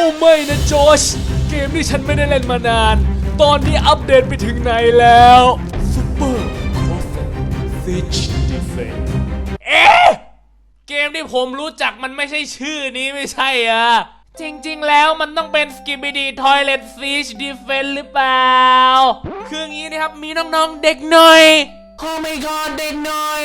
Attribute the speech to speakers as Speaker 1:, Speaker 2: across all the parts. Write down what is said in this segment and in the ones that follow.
Speaker 1: อ้ไม่นะโจชเกมที่ฉันไม่ได้เล่นมานาน ตอนนี้อัปเดตไปถึงไหนแล้ว Super Crossing Siege Defense เอ๊ะเกมที่ผมรู้จักมันไม่ใช่ชื่อนี้ไม่ใช่อะ จริงๆแล้วมันต้องเป็น Skibidi Toilet Siege Defense หรือเปล่า คืออย่างนี้นะครับ มีน้องๆเด็กหน่อย
Speaker 2: โอ้ my god เด็กหน่อย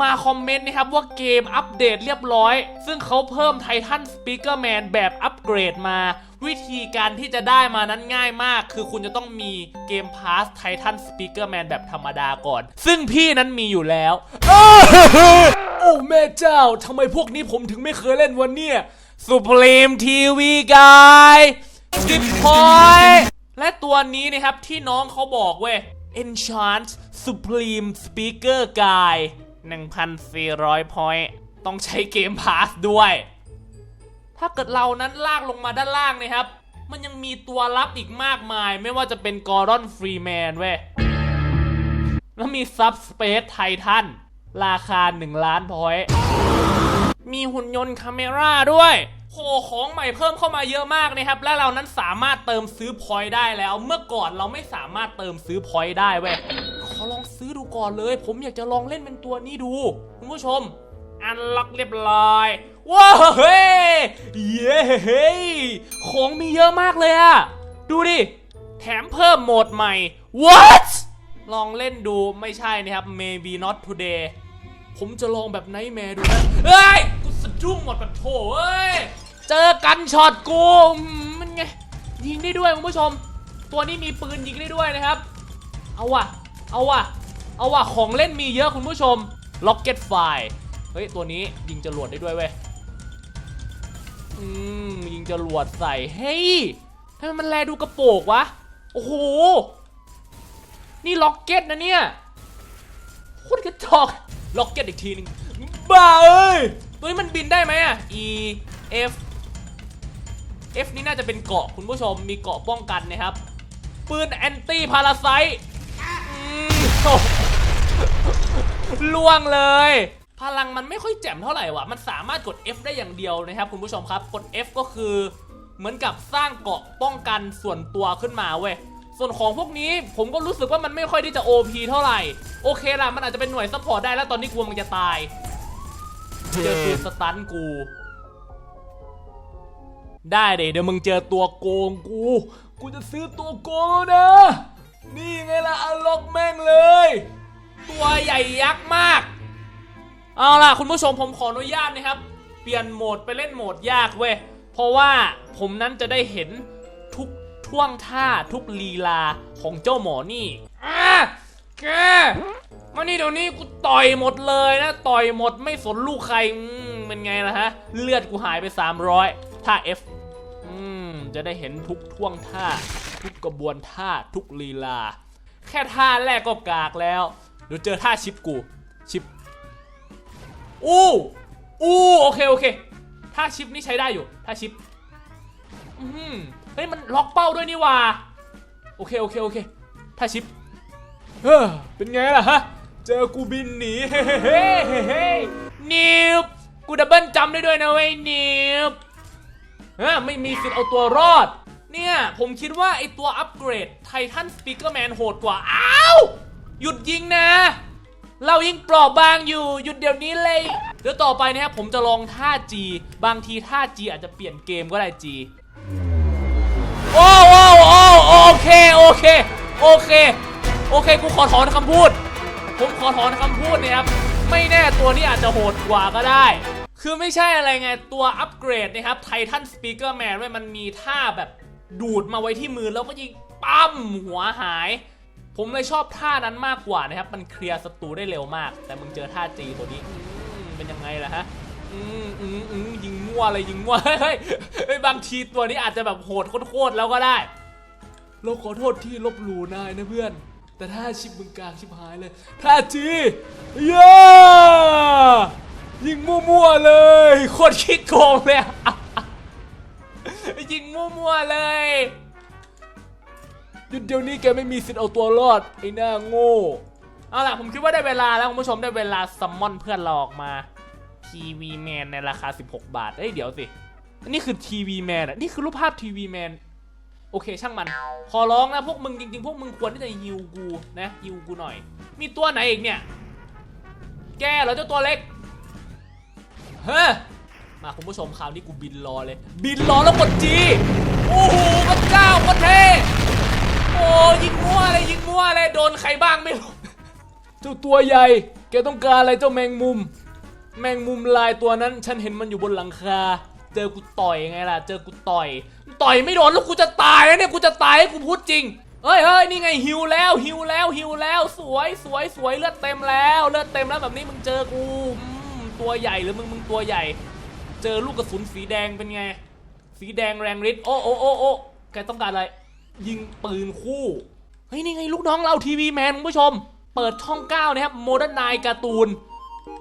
Speaker 1: มาคอมเมนต์นะครับว่าเกมอัปเดตเรียบร้อย ซึ่งเขาเพิ่มไททันสปีกเกอร์แมนแบบอัปเกรดมา วิธีการที่จะได้มานั้นง่ายมาก คือคุณจะต้องมีเกมพาสไททันสปีกเกอร์แมนแบบธรรมดาก่อน ซึ่งพี่นั้นมีอยู่แล้ว โอ้แม่เจ้าทำไมพวกนี้ผมถึงไม่เคยเล่นวันเนี้ยสุพรีมทีวีกายสิบพอยและตัวนี้นะครับที่น้องเขาบอกเว้ย Enchant Supreme Speaker Guy 1,400 point ต้องใช้เกมพาสด้วย ถ้าเกิดเรานั้นลากลงมาด้านล่างนะครับ มันยังมีตัวลับอีกมากมาย ไม่ว่าจะเป็นกอร์ดอนฟรีแมนเว้ย แล้วมีซับสเปซไททันราคา 1 ล้านพอยต์มีหุ่นยนต์คาเมราด้วย โหของใหม่เพิ่มเข้ามาเยอะมากนะครับ และเรานั้นสามารถเติมซื้อพอยต์ได้แล้ว เมื่อก่อนเราไม่สามารถเติมซื้อพอยต์ได้เว้ยขอลองซื้อดูก่อนเลย ผมอยากจะลองเล่นเป็นตัวนี้ดูคุณผู้ชม อันล็อกเรียบร้อยว้าวเฮ้ยเย้เฮ้ยของมีเยอะมากเลยอะดูดิ แถมเพิ่มโหมดใหม่ what ลองเล่นดูไม่ใช่นะครับ maybe not today ผมจะลองแบบไนท์แมร์ดูนะเฮ้ย กูสะดุ้งหมดแบบโถเอ้ย เจอกันช็อตกูมันไงยิงได้ด้วยคุณผู้ชม ตัวนี้มีปืนยิงได้ด้วยนะครับ เอาว่ะ เอาว่ะ เอาว่ะของเล่นมีเยอะคุณผู้ชม Rocket Fire เฮ้ยตัวนี้ยิงจรวดได้ด้วยเว้ยอืมยิงจรวดใส่เฮ้ยทำไมมันแลดูกระโปกวะโอ้โหนี่ล็อกเก็ตนะเนี่ยโคตรกระจอกล็อกเก็ตอีกทีหนึงบ้าเอ้ยตัวนี้มันบินได้ไหมอะ E F F นี่น่าจะเป็นเกาะคุณผู้ชมมีเกาะป้องกันนะครับ ปืนแอนตี้พาราไซต์ล่วงเลย พลังมันไม่ค่อยแจ่มเท่าไหร่วะมันสามารถกด F ได้อย่างเดียวนะครับคุณผู้ชมครับ กด F ก็คือเหมือนกับสร้างเกาะป้องกันส่วนตัวขึ้นมาเว้ยส่วนของพวกนี้ผมก็รู้สึกว่ามันไม่ค่อยที่จะ OP เท่าไหร่ โอเคล่ะ มันอาจจะเป็นหน่วยซัพพอร์ตได้แล้วตอนนี้กูมันจะตาย เจอปืนสตันกู ได้เดี๋ยวเดี๋ยวมึงเจอตัวโกงกู กูจะซื้อตัวโกงแล้วนะ นี่ไงล่ะอัลล็อกแม่งเลย ตัวใหญ่ยักษ์มาก เอาล่ะคุณผู้ชมผมขออนุญาตนะครับ เปลี่ยนโหมดไปเล่นโหมดยากเว้ย เพราะว่าผมนั้นจะได้เห็นทุกท่วงท่าทุกลีลาของเจ้าหมอนี่อะแกมานี่เดี๋ยวนี้กูต่อยหมดเลยนะ ต่อยหมดไม่สนลูกใครอืมเป็นไงล่ะฮะ เลือดกูหายไป 300ท่า F อืมจะได้เห็นทุกท่วงท่า ทุกกระบวนท่าทุกลีลา แค่ท่าแรกก็กากแล้วเดี๋ยวเจอท่าชิปกูชิปอู้อู้โอเคโอเคถ้าชิปนี่ใช้ได้อยู่ถ้าชิปอืมเฮ้ยมันล็อกเป้าด้วยนี่ว่าโอเคโอเคโอเคถ้าชิปเฮ้อเป็นไงล่ะฮะเจอกูบินหนีเฮ้เฮ้เฮ้เฮ้นิวกูดับเบิลจำได้ด้วยนะเว้ยนิว เฮ้ไม่มีสิทธิ์เอาตัวรอด เนี่ย ผมคิดว่าไอตัวอัปเกรดไททันสปีกเกอร์แมนโหดกว่า อ้าว หยุดยิงนะ เรายังเปลอบบางอยู่ หยุดเดี๋ยวนี้เลย เดี๋ยวต่อไปนะครับผมจะลองท่า G บางทีท่า G อาจจะเปลี่ยนเกมก็ได้ G โอ้โอ้โอ้โอเค โอเค โอเค โอเค กูขอถอนคำพูด ผมขอถอนคำพูดนะครับ ไม่แน่ตัวนี้อาจจะโหดกว่าก็ได้ คือไม่ใช่อะไรไงตัวอัปเกรดนะครับไททันสปีกเกอร์แมนมันมีท่าแบบดูดมาไว้ที่มือแล้วก็ยิงปั้มหัวหาย ผมเลยชอบท่านั้นมากกว่านะครับ มันเคลียร์ศัตรูได้เร็วมาก แต่มึงเจอท่าจีตัวนี้เป็นยังไงล่ะฮะอืมอืมอืมยิงมั่วเลยยิงมั่วเฮ้ยเฮ้ยบางทีตัวนี้อาจจะแบบโหดโคตรแล้วก็ได้เราขอโทษที่ลบหลู่นายนะเพื่อน แต่ถ้าชิปมึงกลางชิบหายเลยท่าจีเย้ ยิงมั่วๆเลยโคตรคิดโกงเลยยิงมั่วๆเลยหยุดเดี๋ยวนี้แกไม่มีสิทธิ์เอาตัวรอดไอ้หน้าโง่เอาล่ะผมคิดว่าได้เวลาแล้วคุณผู้ชมได้เวลาซัมมอนเพื่อนเราออกมาทีวีแมนในราคา 16 บาทเอ้ยเดี๋ยวสิอันนี้คือทีวีแมนอะนี่คือรูปภาพทีวีแมนโอเคช่างมัน ขอร้องนะพวกมึงจริงๆ พวกมึงควรที่จะฮิวกูนะฮิวกูหน่อย มีตัวไหนอีกเนี่ย แกเหรอเจ้าตัวเล็ก เฮ้มาคุณผู้ชมคราวนี้กูบินรอเลย บินรอแล้วกดจีโอ้โหพระเจ้าก็เท่โอ้ยิงมั่วเลยยิงมั่วเลยโดนใครบ้างไม่รู้เจ้าตัวใหญ่ แกต้องการอะไรเจ้าแมงมุม แมงมุมลายตัวนั้น ฉันเห็นมันอยู่บนหลังคา เจอกูต่อยไงล่ะ เจอกูต่อย ต่อยไม่โดนแล้วกูจะตายนะเนี่ยกูจะตายให้กูพูดจริงเฮ้ยเฮ้ยนี่ไงหิวแล้วหิวแล้วหิวแล้วสวยสวยสวยเลือดเต็มแล้ว เลือดเต็มแล้วแบบนี้มึงเจอกู ตัวใหญ่หรือมึงมึงตัวใหญ่ เจอลูกกระสุนสีแดงเป็นไง สีแดงแรงฤทธิ์โอ้โอ้โอ้โอ้แกต้องการอะไร ยิงปืนคู่เฮ้ยนี่ไงลูกน้องเราทีวีแมนคุณผู้ชม เปิดช่อง 9 นะครับโมเดิร์นไนการ์ตูน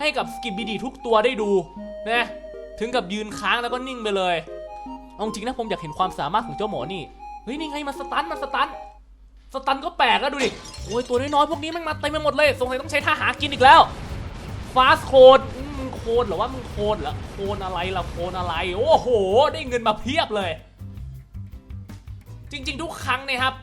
Speaker 1: ให้กับสกิบบีดีทุกตัวได้ดูนะถึงกับยืนค้างแล้วก็นิ่งไปเลยเอาจริงนะผมอยากเห็นความสามารถของเจ้าหมอนี่เฮ้ยนี่ไงมาสตันมาสตันสตันก็แปลกแล้วดูดิโอ้ยตัวน้อยๆพวกนี้มันมาเต็มไปหมดเลยสงสัยต้องใช้ท่าหากินอีกแล้วฟาสโคด โคดเหรอว่ามึงโคดเหรอโคนอะไรล่ะโคนอะไร โอ้โห ได้เงินมาเพียบเลย จริงๆ ทุกครั้งเนะครับ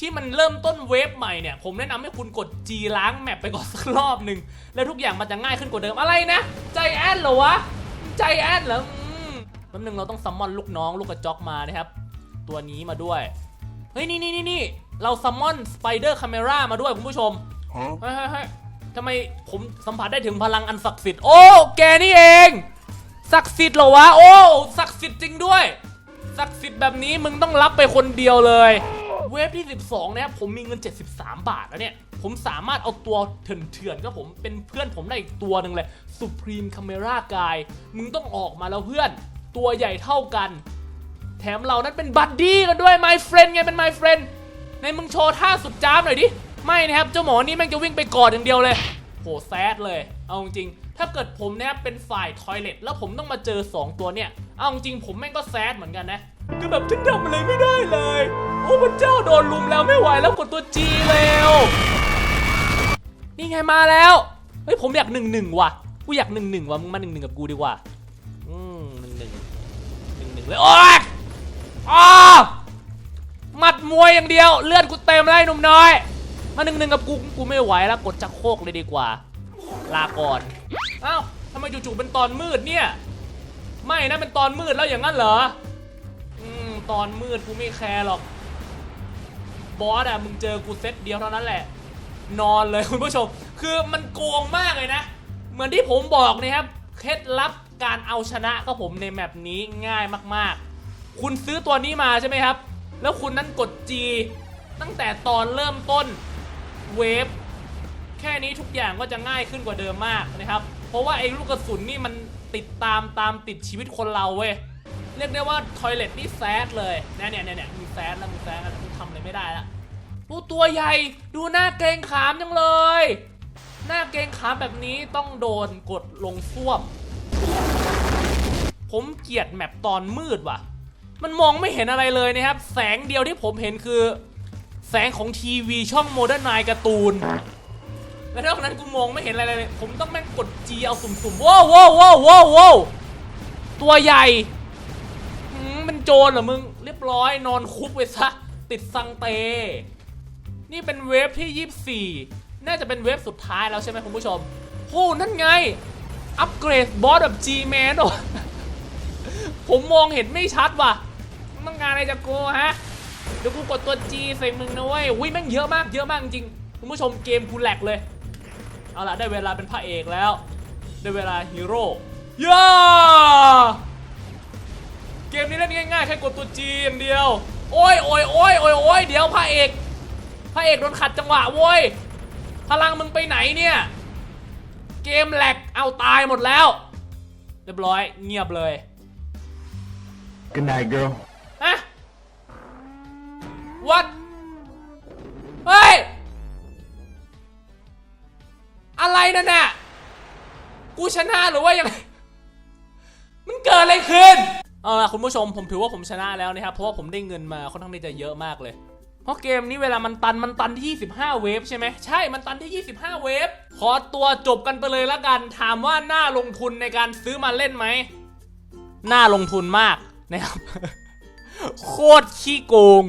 Speaker 1: ที่มันเริ่มต้นเวฟใหม่เนี่ย ผมแนะนำให้คุณกด G ล้างแมปไปก่อนสักรอบหนึ่งแล้วทุกอย่างมันจะง่ายขึ้นกว่าเดิมอะไรนะ ใจแอนเหรอวะ ใจแอนเหรออืมแป๊บนึงเราต้องซัมมอนลูกน้องลูกกระจอกมานะครับ ตัวนี้มาด้วย เฮ้ยนี่นี่นี่นี่เราซัมมอนสไปเดอร์คาเมรามาด้วยคุณผู้ชมเฮ้ยเฮ้ย ทำไมผมสัมผัสได้ถึงพลังอันศักดิ์สิทธิ์ โอ้ แกนี่เอง ศักดิ์สิทธิ์เหรอวะ โอ้ ศักดิ์สิทธิ์จริงด้วย ศักดิ์สิทธิ์แบบนี้มึงต้องรับไปคนเดียวเลย เวฟที่ 12เนี่ยผมมีเงิน 73 บาทแล้วเนี่ย ผมสามารถเอาตัวเถื่อนๆก็ผม เป็นเพื่อนผมได้อีกตัวหนึ่งเลย Supreme Camera Guy มึงต้องออกมาแล้วเพื่อน ตัวใหญ่เท่ากัน แถมเรานั้นเป็นบัดดี้กันด้วย my friend ไง เป็น my friend ในมึงโชว์ท่าสุดจ้ามหน่อยดิ ไม่นะครับเจ้าหมอนี่แม่งจะวิ่งไปกอดอย่างเดียวเลยโหแซดเลย เอาจริงถ้าเกิดผมเนี่ยเป็นฝ่ายทอยเลทแล้วผมต้องมาเจอ 2 ตัวเนี่ย เอาจริงผมแม่งก็แซดเหมือนกันนะคือแบบฉันทำอะไรไม่ได้เลย โอ้พระเจ้าโดนลุมแล้วไม่ไหวแล้วกดตัวจีเร็วนี่ไงมาแล้วเฮ้ยผมอยากหนึ่งหนึ่งว่ะกูอยากหนึ่งหนึ่งว่ะมึงมาหนึ่งหนึ่งกับกูดีกว่าอืมหนึ่งหนึ่งหนึ่งหนึ่งเลยโอ๊ยอ้าหมัดมวยอย่างเดียว เลือดกูเต็มเลยหนุ่มน้อย มาหนึ่งหนึ่งกับกูกูไม่ไหวแล้วกดจักโคกเลยดีกว่า ลาก่อนเอ้าทำไมจู่ๆเป็นตอนมืดเนี่ย ไม่นะเป็นตอนมืดแล้วอย่างนั้นเหรออืมตอนมืดกูไม่แคร์หรอก บอสอะมึงเจอกูเซตเดียวเท่านั้นแหละ นอนเลยคุณผู้ชม คือมันโกงมากเลยนะ เหมือนที่ผมบอกนะครับเคล็ดลับการเอาชนะก็ผมในแมปนี้ง่ายมากๆ คุณซื้อตัวนี้มาใช่ไหมครับ แล้วคุณนั้นกด G ตั้งแต่ตอนเริ่มต้น เวฟแค่นี้ทุกอย่างก็จะง่ายขึ้นกว่าเดิมมากนะครับ เพราะว่าไอ้ลูกกระสุนนี่มันติดตามตามติดชีวิตคนเราเว้ยเรียกได้ว่าทอยเลทนี่แซดเลยเนี่ยเนี่ยเนี่ยเนี่ยมึงแซดแล้วมึงแซดแล้วทำอะไรไม่ได้ละผู้ตัวใหญ่ดูหน้าเกรงขามจังเลย หน้าเกรงขามแบบนี้ต้องโดนกดลงส้วม ผมเกลียดแมปตอนมืดว่ะ มันมองไม่เห็นอะไรเลยนะครับ แสงเดียวที่ผมเห็นคือ แสงของทีวีช่องโมเดิร์นไนการ์ตูน แล้วนอกนั้นกูมองไม่เห็นอะไรเลย ผมต้องแม่งกด G เอาสุ่มๆว้าวว้าวว้าวว้าวตัวใหญ่มเป็นโจรเหรอมึง เรียบร้อยนอนคุกไปซะ ติดซังเต นี่เป็นเวฟที่ 24 น่าจะเป็นเวฟสุดท้ายแล้วใช่ไหมคุณผู้ชมโอ้นั่นไง อัปเกรดบอสแบบ G-Man โอ้ผมมองเห็นไม่ชัดว่ะต้องการอะไรจากกูฮะ เดี๋ยวกูกดตัว G ใส่มึงนะเว้ยอุ้ยแม่งเยอะมากเยอะมากจริงๆคุณผู้ชมเกมกูแหลกเลย เอาล่ะได้เวลาเป็นพระเอกแล้ว ได้เวลาฮีโร่ย่าเกมนี้เล่นง่ายๆแค่กดตัว G อย่างเดียว โอ้ยโอ้ยโอ้ยโอ้ยโอ้ยเดี๋ยวพระเอกพระเอกโดนขัดจังหวะโว้ยพลังมึงไปไหนเนี่ยเกมแหลกเอาตายหมดแล้ว เรียบร้อยเงียบเลย
Speaker 2: Good night, girl.
Speaker 1: ฮะ what เฮ้ย อะไรนั่นน่ะ กูชนะหรือว่ายังไงมันเกิดอะไรขึ้น เอาล่ะคุณผู้ชมผมถือว่าผมชนะแล้วนะครับ เพราะว่าผมได้เงินมาค่อนข้างที่จะเยอะมากเลย เพราะเกมนี้เวลามันตันมันตันที่ 25 เวฟใช่ไหมใช่ มันตันที่ 25 เวฟ ขอตัวจบกันไปเลยละกัน ถามว่าน่าลงทุนในการซื้อมาเล่นไหม น่าลงทุนมากนะครับ โคตรขี้โกง